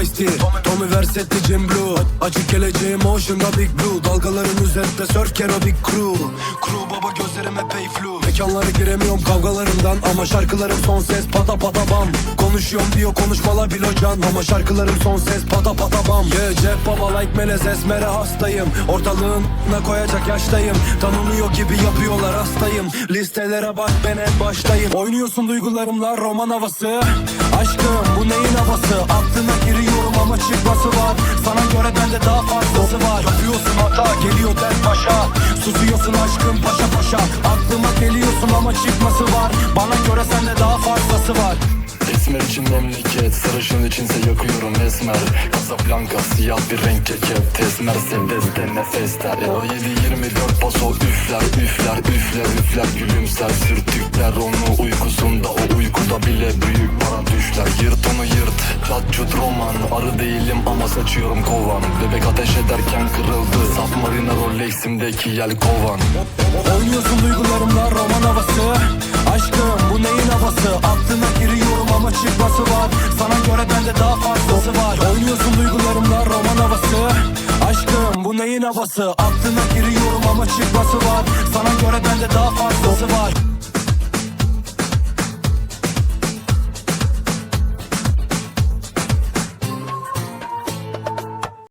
Vice T Tommy Versetti Jim Blue. Açık geleceğim Ocean'da Big Blue. Dalgaların üzerinde surf Big Crew. Crew Mekanlara giremiyorum kavgalarımdan. Ama şarkılarım son ses pata pata bam. Konuşuyorum diyor konuşmalar bilocan Ama şarkılarım son ses pata pata bam. Yeah cep baba like melez esmere hastayım. Ortalığına koyacak yaştayım. Tanınıyor gibi yapıyorlar hastayım. Listelere bak ben en baştayım. Oynuyorsun duygularımla roman havası. Aşkım bu neyin havası? Aklına giriyorum ama çıkması var. Sana göre bende daha fazlası var. Yapıyorsun hata geliyor dert paşa Susuyorsun aşkım paşa paşa Geliyorsun ama çıkması var. Bana göre sende daha fazlası var. Esmer için memleket Sarışın içinse yakıyorum esmer. Casablanca siyah bir renk ceket Tesmer sevdeste nefesler. O 7-24 paso üfler üfler üfler üfler. Gülümser sürtükler onu uykusunda. O uykuda bile büyük para düşler. Yırt onu yırt Ratçut roman. Arı değilim ama saçıyorum kovan. Bebek ateş ederken kırıldı. Saf marina Rolex'imdeki yel kovan Oynuyorsun duygularımla çıkması var. Sana göre bende daha fazlası var. Oynuyorsun duygularımla roman havası. Aşkım bu neyin havası? Aklına giriyorum ama çıkması var. Sana göre bende daha fazlası var